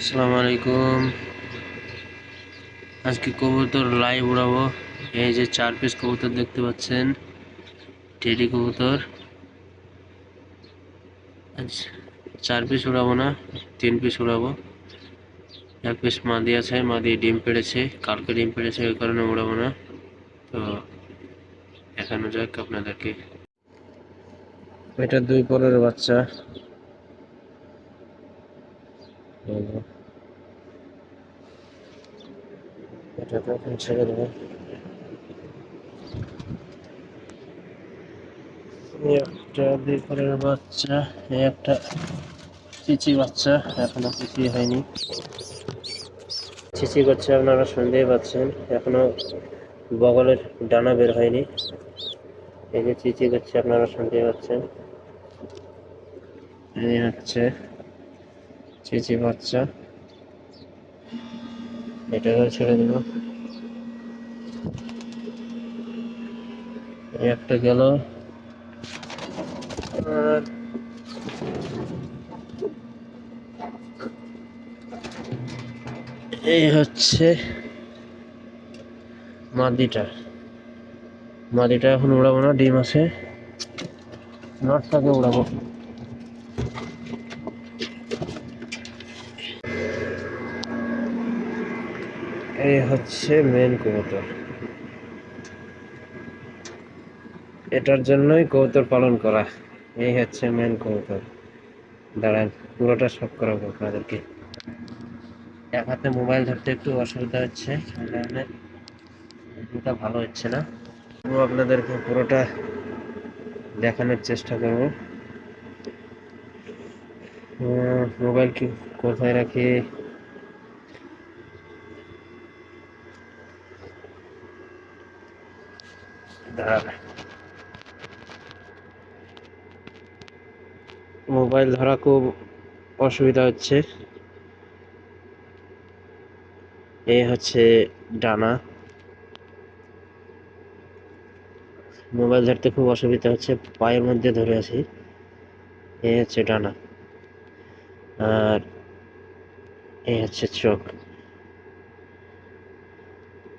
আসসালামু আলাইকুম। আজকে কবুতর লাইভ উড়াবো। এই যে চার পিস কবুতর দেখতে পাচ্ছেন। টেডি কবুতর। চার পিস উড়াবো না, তিন পিস উড়াবো। এক পিস মাদি আছে, মাদি ডিম পেড়েছে, কালকে ডিম পেড়েছে, ওই কারণে উড়াবো না। তো দেখানো যাক আপনাদেরকে। এটা দুই পরের বাচ্চা। এই যে। এটা তো এখন ছেড়ে দেবো। একটা দুই বাচ্চা একটা চিচি বাচ্চা, এখনও চিচি হয়নি। চিচি করছে আপনারা শুনতেই পাচ্ছেন, এখনও বগলের ডানা বের হয়নি। এই যে চিচি করছে আপনারা শুনতেই পাচ্ছেন। এই হচ্ছে চিচি বাচ্চা। এটাকেও ছেড়ে দেবো একটা গেল। এই হচ্ছে মাদিটা। মাদিটা এখন উড়াবো না, ডিম আছে। নটটাকে উড়াবো। এই হচ্ছে মেন কবুতর। এটার জন্যই কবুতর পালন করা। এই হচ্ছে মেন কবুতর। দাঁড়ান, পুরোটা সব করাবো আপনাদেরকে। এক হাতে মোবাইল ধরতে একটু অসুবিধা হচ্ছে ভিডিওটা ভালো হচ্ছে না। তো আপনাদেরকে পুরোটা দেখানোর চেষ্টা করব। মোবাইল কি কোথায় রাখি? দাঁড়ান। মোবাইল ধরা খুব অসুবিধা হচ্ছে। এই হচ্ছে ডানা। মোবাইল ধরতে খুব অসুবিধা হচ্ছে, পায়ের মধ্যে ধরে আছি। এই হচ্ছে ডানা। আর এই হচ্ছে চোখ।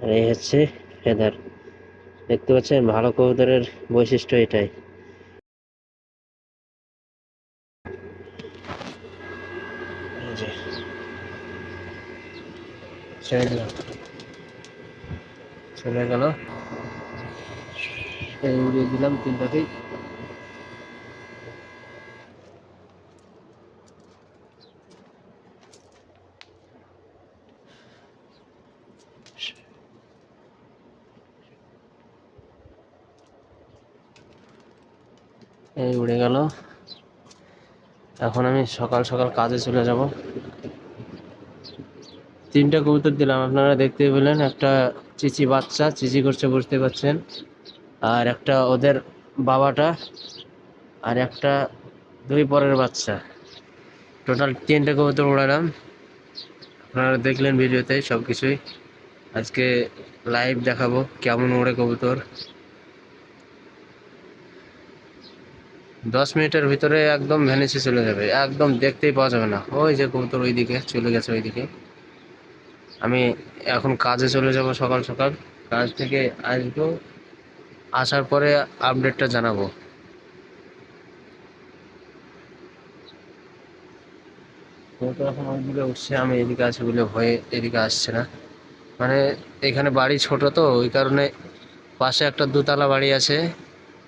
আর এই হচ্ছে ফেদার। দেখতে পাচ্ছেন ভালো কবুতরের বৈশিষ্ট্য এটাই। চলে গেল। উড়িয়ে দিলাম তিনটাকেই এই উড়ে গেল। এখন আমি সকাল সকাল কাজে চলে যাব। তিনটা কবুতর দিলাম, আপনারা দেখতে পেলেন, একটা চিচি বাচ্চা, চিচি করছে বুঝতে পারছেন, আর একটা ওদের বাবাটা, আর একটা দুই পরের বাচ্চা। টোটাল তিনটা কবুতর উড়ালাম। আপনারা দেখলেন ভিডিওতে সব কিছুই আজকে লাইভ দেখাবো কেমন ওড়ে কবুতর। দশ মিনিটের ভিতরে একদম ভ্যানিসে চলে যাবে, একদম দেখতেই পাওয়া যাবে না। ওই যে কবুতর ওইদিকে চলে গেছে ওইদিকে। আমি এখন কাজে চলে যাব সকাল সকাল। কাজ থেকে আসব, আসার পরে আপডেটটা জানাব। কবুতর এখন ওইদিকে উঠছে, আমি এদিকে আছি বলে ভয়ে এদিকে আসছে না। মানে এখানে বাড়ি ছোট তো, ওই কারণে পাশে একটা দুতলা বাড়ি আছে।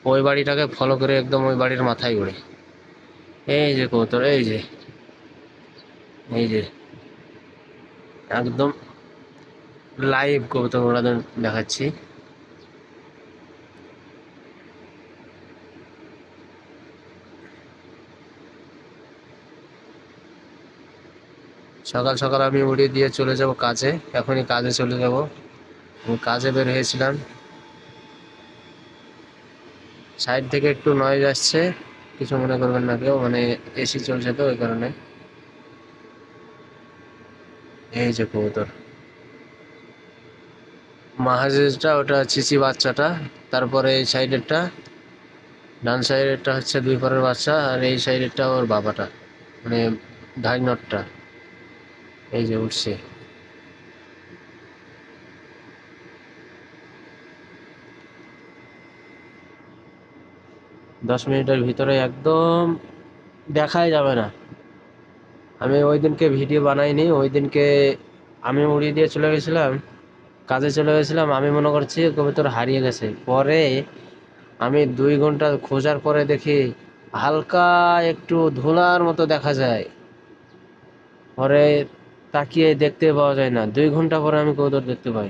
ওই বাড়িটাকে ফলো করে একদম ওই বাড়ির মাথায় উড়ে এই যে কবুতর, এই যে এই যে। একদম লাইভ কবুতর ওড়ানো দেখাচ্ছি। সকাল সকাল আমি উড়িয়ে দিয়ে চলে যাব কাজে, এখনই কাজে চলে যাব। আমি কাজে বের হয়েছিলাম। সাইড থেকে একটু নয়েজ আসছে, কিছু মনে করবেন না কেউ মানে এসি চলছে তো ওই কারণে। এই যে কবুতর। মাহাজেরটা ওটা চিচি বাচ্চাটা, তারপরে এই সাইডেরটা, ডান সাইডেরটা হচ্ছে দুই পরের বাচ্চা, আর এই সাইডেরটা ওর বাবাটা মানে ঢাই নটটা এই যে উঠছে। দশ মিনিটের ভিতরে একদম দেখাই যাবে না। আমি ওই দিনকে ভিডিও বানাইনি, ওই দিনকে আমি উড়িয়ে দিয়ে চলে গেছিলাম, কাজে চলে গেছিলাম, আমি মনে করছি কবিতর হারিয়ে গেছে। পরে আমি দুই ঘণ্টা খোঁজার পরে দেখি হালকা একটু ধুলার মতো দেখা যায়। পরে তাকিয়ে দেখতে পাওয়া যায় না। দুই ঘণ্টা পরে আমি কবুতর দেখতে পাই।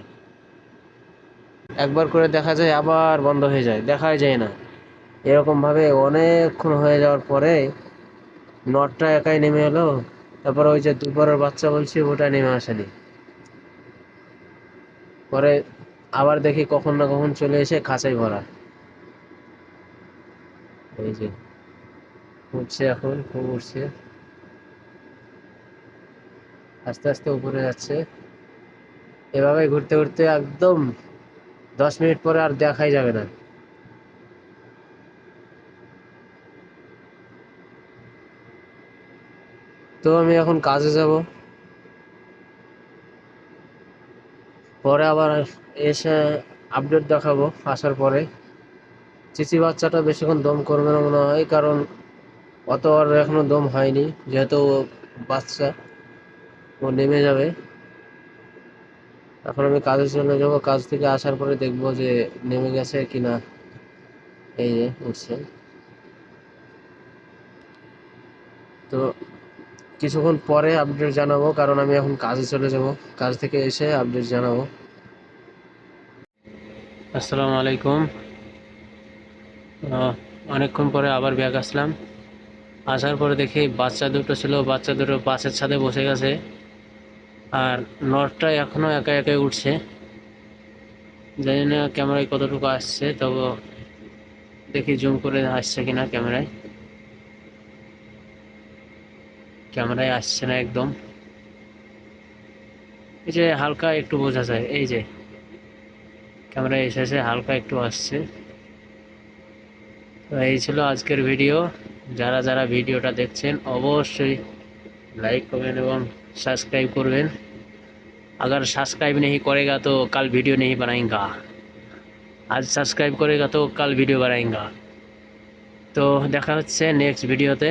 একবার করে দেখা যায় আবার বন্ধ হয়ে যায়, দেখাই যায় না। এরকম ভাবে অনেকক্ষণ হয়ে যাওয়ার পরে নটটা একাই নেমে এলো। তারপরে ওই যে দুপুরের বাচ্চা বলছি, ওটা নেমে আসেনি। পরে আবার দেখি কখন না কখন চলে এসে খাঁচাই ভরা। এই যে উঠছে এখন খুব উঠছে। আস্তে আস্তে উপরে যাচ্ছে। এভাবে ঘুরতে ঘুরতে একদম দশ মিনিট পরে আর দেখাই যাবে না। তো আমি এখন কাজে যাব। পরে আবার এসে আপডেট দেখাবো, আসার পরে। চিচি বাচ্চাটা বেশিক্ষণ দম করবে না মনে হয়, কারণ অত আর এখনও দম হয়নি, যেহেতু বাচ্চা, ও নেমে যাবে। এখন আমি কাজের জন্য যাব, কাজ থেকে আসার পরে দেখব যে নেমে গেছে কিনা। এই যে, উঠছে। তো কিছুক্ষণ পরে আপডেট জানাব, কারণ আমি এখন কাজে চলে যাব। কাজ থেকে এসে আপডেট জানাব। আসসালামু আলাইকুম। অনেকক্ষণ পরে আবার ব্যাগ আসলাম। আসার পরে দেখি বাচ্চা দুটো ছিল, বাচ্চা দুটো বাসের ছাদে বসে গেছে। আর নটটা এখনও একা একাই উঠছে। জানি না ক্যামেরায় কতটুকু আসছে, তবে দেখি জুম করে আসছে কিনা ক্যামেরায়। ক্যামেরায় আসছে না একদম এই যে হালকা একটু বোঝা যায় এই যে ক্যামেরায় এসেছে হালকা একটু আসছে তো এই ছিল আজকের ভিডিও যারা যারা ভিডিওটা দেখছেন অবশ্যই লাইক করবেন এবং सब्सक्राइब করবেন अगर सब्सक्राइब नहीं करेगा तो कल वीडियो नहीं बनाएगा आज सब्सक्राइब करेगा तो कल वीडियो बनाएगा তো দেখা হচ্ছে নেক্সট ভিডিওতে